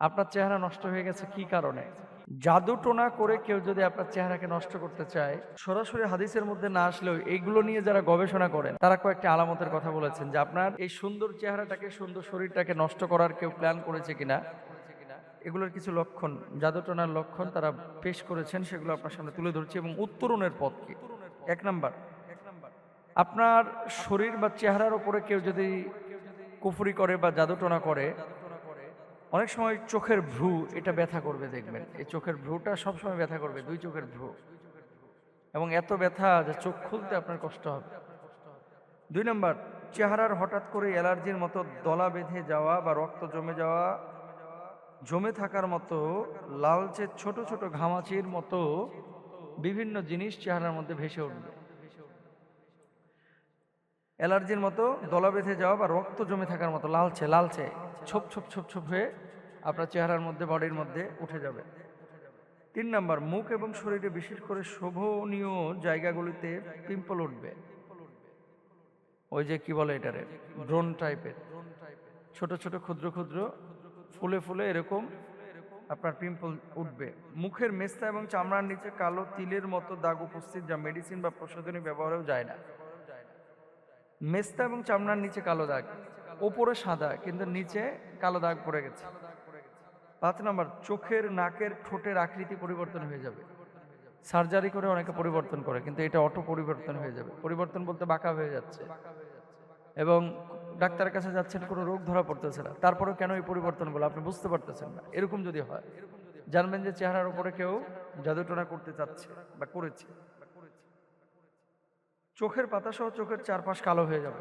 আপনার চেহারা নষ্ট হয়ে গেছে কি কারণে? জাদু টোনা করে কেউ যদি আপনার চেহারাকে নষ্ট করতে চায়, সরাসরি হাদিসের মধ্যে না আসলেও এইগুলো নিয়ে যারা গবেষণা করেন, তারা কয়েকটি আলামতের কথা বলেছেন যে আপনার এই সুন্দর চেহারাটাকে, সুন্দর শরীরটাকে নষ্ট করার কেউ প্ল্যান করেছে কিনা? এগুলোর কিছু লক্ষণ, জাদু টোনার লক্ষণ তারা পেশ করেছেন, সেগুলো আপনার সামনে তুলে ধরছি এবং উত্তরণের পথ কি? এক নাম্বার, আপনার শরীর বা চেহারার উপরে কেউ যদি কুফরি করে বা জাদু টোনা করে অনেক সময় চোখের ভ্রু, এটা ব্যথা করবে দেখবেন। এই চোখের ভ্রুটা সবসময় ব্যথা করবে, দুই চোখের ভ্রু। এবং এত ব্যথা যে চোখ খুলতে আপনার কষ্ট হবে। দুই নম্বর, চেহারার হঠাৎ করে অ্যালার্জির মতো দলা বেঁধে যাওয়া বা রক্ত জমে যাওয়া, জমে থাকার মতো লালচে ছোট ছোট ঘামাচির মতো বিভিন্ন জিনিস চেহারার মধ্যে ভেসে উঠবে। অ্যালার্জির মতো দলা বেঁধে যাওয়া বা রক্ত জমে থাকার মতো লালচে লালচে, ছোপ ছোপ ছোপ ছোপ হয়ে আপনার চেহারার মধ্যে, বডির মধ্যে উঠে যাবে। তিন নাম্বার, মুখ এবং শরীরে বিশেষ করে শোভনীয় জায়গাগুলিতে পিম্পল উঠবে। ওই যে কি বলে এটারে? ড্রোন টাইপের। ছোট ছোট, ক্ষুদ্র ক্ষুদ্র, ফুলে ফুলে এরকম আপনার পিম্পল উঠবে। মুখের মেস্তা এবং চামড়ার নিচে কালো তিলের মতো দাগ উপস্থিত, যা মেডিসিন বা প্রসাধনী ব্যবহারেও যায় না। মেস্তা এবং চামড়ার নিচে কালো দাগ। ওপরে সাদা, কিন্তু নিচে কালো দাগ পড়ে গেছে। পাঁচ নম্বর, চোখের নাকের ঠোঁটের আকৃতি পরিবর্তন হয়ে যাবে। সার্জারি করে অনেকে পরিবর্তন করে, কিন্তু এটা অটো পরিবর্তন হয়ে যাবে। পরিবর্তন বলতে বাঁকা হয়ে যাচ্ছে। এবং ডাক্তারের কাছে যাচ্ছেন, কোনো রোগ ধরা পড়তেছে না। তারপরেও কেন এই পরিবর্তনগুলো আপনি বুঝতে পারতেছেন না। এরকম যদি হয়, জানবেন যে চেহারার উপরে কেউ জাদুটনা করতে চাচ্ছে বা করেছে। চোখের পাতা সহ চোখের চারপাশ কালো হয়ে যাবে।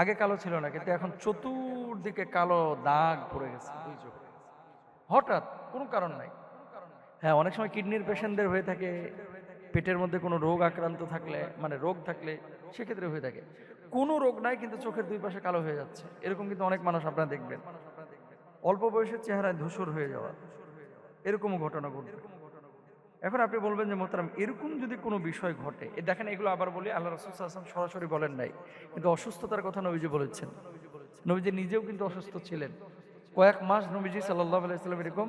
আগে কালো ছিল না, কিন্তু এখন চতুর্দিকে কালো দাগ পড়ে গেছে হঠাৎ, কোনো কারণ নাই। হ্যাঁ অনেক সময় কিডনির পেশেন্টদের হয়ে থাকে, পেটের মধ্যে কোনো রোগ আক্রান্ত থাকলে মানে রোগ থাকলে সেক্ষেত্রে হয়ে থাকে। কোনো রোগ নাই, কিন্তু চোখের দুই পাশে কালো হয়ে যাচ্ছে। এরকম কিন্তু অনেক মানুষ আপনারা দেখবেন। অল্প বয়সের চেহারায় ধূসর হয়ে যাওয়া। এরকমও ঘটনা ঘটবে। এখন আপনি বলবেন যে, মোহতারাম, এরকম যদি কোনো বিষয় ঘটে দেখেন এগুলো আবার বলি, আল্লাহ রসুল আসলাম সরাসরি বলেন নাই। কিন্তু অসুস্থতার কথা নবীজি বলেছেন। নবীজি নিজেও কিন্তু অসুস্থ ছিলেন। কয়েক মাস নবীজি সাল্লাহ আলাইসাল্লাম এরকম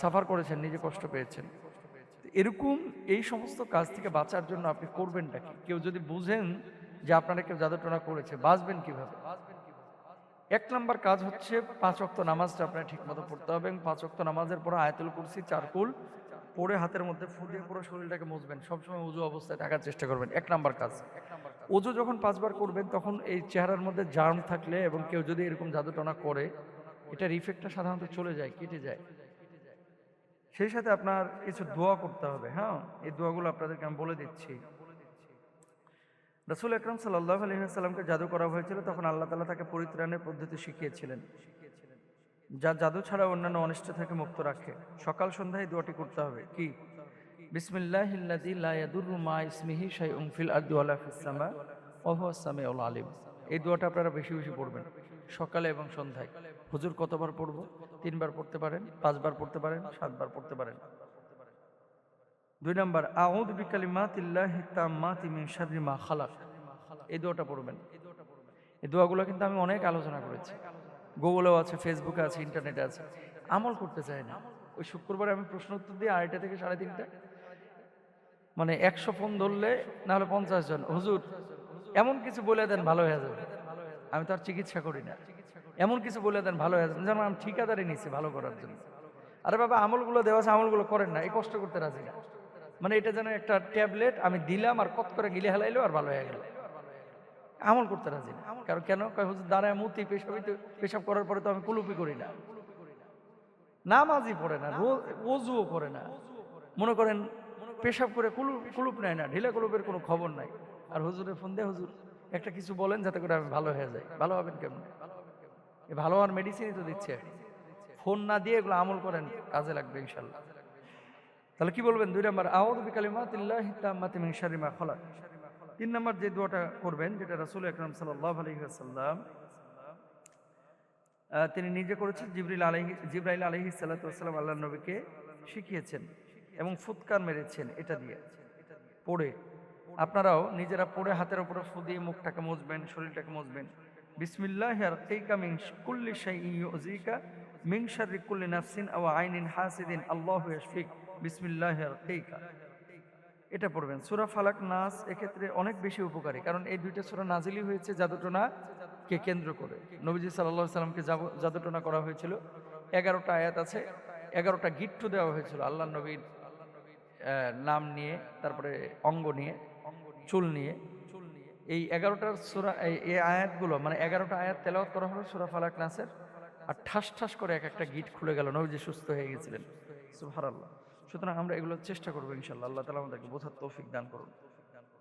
সাফার করেছেন, নিজে কষ্ট পেয়েছেন। এরকম এই সমস্ত কাজ থেকে বাঁচার জন্য আপনি করবেনটা কি? কেউ যদি বুঝেন যে আপনারা কেউ জাদুটনা করেছে, বাঁচবেন কীভাবে? এক নম্বর কাজ হচ্ছে পাঁচ অক্ত নামাজটা আপনার ঠিক মতো পড়তে হবে এবং পাঁচ অক্ত নামাজের পর আয়াতুল কুরসি চারকুল পরে হাতের মধ্যে ফুটিয়ে পুরো শরীরটাকে মুছবেন। সবসময় উজু অবস্থায় থাকার চেষ্টা করবেন। এক নাম্বার কাজ। উজু যখন পাঁচবার করবেন, তখন এই চেহারার মধ্যে জার্ম থাকলে এবং কেউ যদি এরকম জাদুটনা করে এটার ইফেক্টটা সাধারণত চলে যায়, কেটে যায়। সেই সাথে আপনার কিছু দোয়া করতে হবে হ্যাঁ? এই দোয়াগুলো আপনাদেরকে আমি বলে দিচ্ছি। রসুল আকরম সাল্লাহ আলহিহাস্লামকে জাদু করা হয়েছিল, তখন আল্লাহ তালা তাকে পরিত্রাণের পদ্ধতি শিখিয়েছিলেন। যা জাদু ছাড়া অন্যান্য অনিষ্ট থেকে মুক্ত রাখে। সকাল সন্ধ্যায় দোয়াটি করতে হবে। কি? আলিম। এই দোয়াটা আপনারা বেশি বেশি পড়বেন। সকালে এবং সন্ধ্যায়। হুজুর কতবার পড়ব? তিনবার পড়তে পারেন, পাঁচবার পড়তে পারেন, সাতবার পড়তে পারেন। দুই নম্বর আউদ বিকালিমাতিল্লাহি তাম্মাতি মিন শাররি মা খালাক। এই দোয়াটা পড়বেন। এই দোয়াগুলো কিন্তু আমি অনেক আলোচনা করেছি। গুগলেও আছে ফেসবুকে আছে ইন্টারনেটে আছে। আমল করতে চাই না। ওই শুক্রবার আমি প্রশ্ন উত্তর দিই আড়াইটা থেকে সাড়ে তিনটা। মানে একশো ফোন ধরলে না হলে পঞ্চাশ জন। হুজুর, এমন কিছু বলে দেন ভালো হয়ে যাবে। আমি তো আর চিকিৎসা করি না। এমন কিছু বলে দেন ভালো হয়ে যাবে। যেমন আমি ঠিকাদারি নিয়েছি ভালো করার জন্য। আরে বাবা, আমলগুলো দেওয়া আছে, আমলগুলো করেন না। এই কষ্ট করতে রাজি না। মানে এটা যেন একটা ট্যাবলেট আমি দিলাম আর কত করে গিলে হেলাইলো আর ভালো হয়ে গেল। আমল করতে রাজি না। কারণ কেন? হুজুর, দাঁড়ায় মুতি পেশাবি তো, পেশাব করার পরে তো আমি কুলুপি করি না। নামাজই পড়ে না ওজুও করে না। মনে করেন, পেশাব করে কুলুপ কুলুপ নেয় না, ঢিলা কুলুপের কোনো খবর নাই। আর হুজুরের ফোন দেয়, হুজুর, একটা কিছু বলেন যাতে করে আমি ভালো হয়ে যাই। ভালো হবেন কেমন? ভালো হওয়ার মেডিসিনই তো দিচ্ছে। ফোন না দিয়ে এগুলো আমল করেন, কাজে লাগবে ইনশাল্লাহ। তাহলে কি বলবেন? দুই নম্বর আউদ বিকালিমাতিল্লাহি তাম্মাতি মিন শাররি মা খালাক। তিন নম্বর যে দোয়াটা করবেন, যেটা রাসূল আকরাম সাল্লাল্লাহু আলাইহি ওয়াসাল্লাম তিনি নিজে করেছেন, জিবরিল আলাইহি, জিব্রাইল আলাইহি সাল্লাতু ওয়াসাল্লাম আল্লাহর নবীকে শিখিয়েছেন এবং ফুৎকার মেরেছেন এটা দিয়ে। পড়ে। আপনারাও নিজেরা পড়ে হাতের উপরে ফু দিয়ে মুখটাকে মুছবেন, শরীরটাকে মুছবেন। বিসমিল্লাহ আরকিকা মিন কুল্লি শাইইন ইউযিকা মিন শাররি কুল্লি নাফসিন আও আইনিন হাসিদিন। আল্লাহু ইয়াশফিক। বিসমিল্লাহ আরকিকা এটা পড়বেন। সূরা ফালাক নাস এক্ষেত্রে অনেক বেশি উপকারী, কারণ এই দুইটা সূরা নাজিলি হয়েছে জাদুটোনা কে কেন্দ্র করে। নবীজি আলাইহি সাল্লামকে জাদুটোনা করা হয়েছিল। এগারোটা আয়াত আছে, এগারোটা গিট্টু দেওয়া হয়েছিল আল্লাহ নবীর নাম নিয়ে, তারপরে অঙ্গ নিয়ে, চুল নিয়ে। এই এগারোটার সুরা এই আয়াতগুলো মানে এগারোটা আয়াত তেলাওয়াত করা হলো সুরা ফালাক নাসের, আর ঠাস ঠাস করে এক একটা গিট খুলে গেল। নবীজি সুস্থ হয়ে গেছিলেন। সুবহানাল্লাহ। সুতরাং আমরা এগুলো চেষ্টা করব ইনশাল্লাহ। আল্লাহ তালা আমাদেরকে বোঝার তৌফিক দান করুন।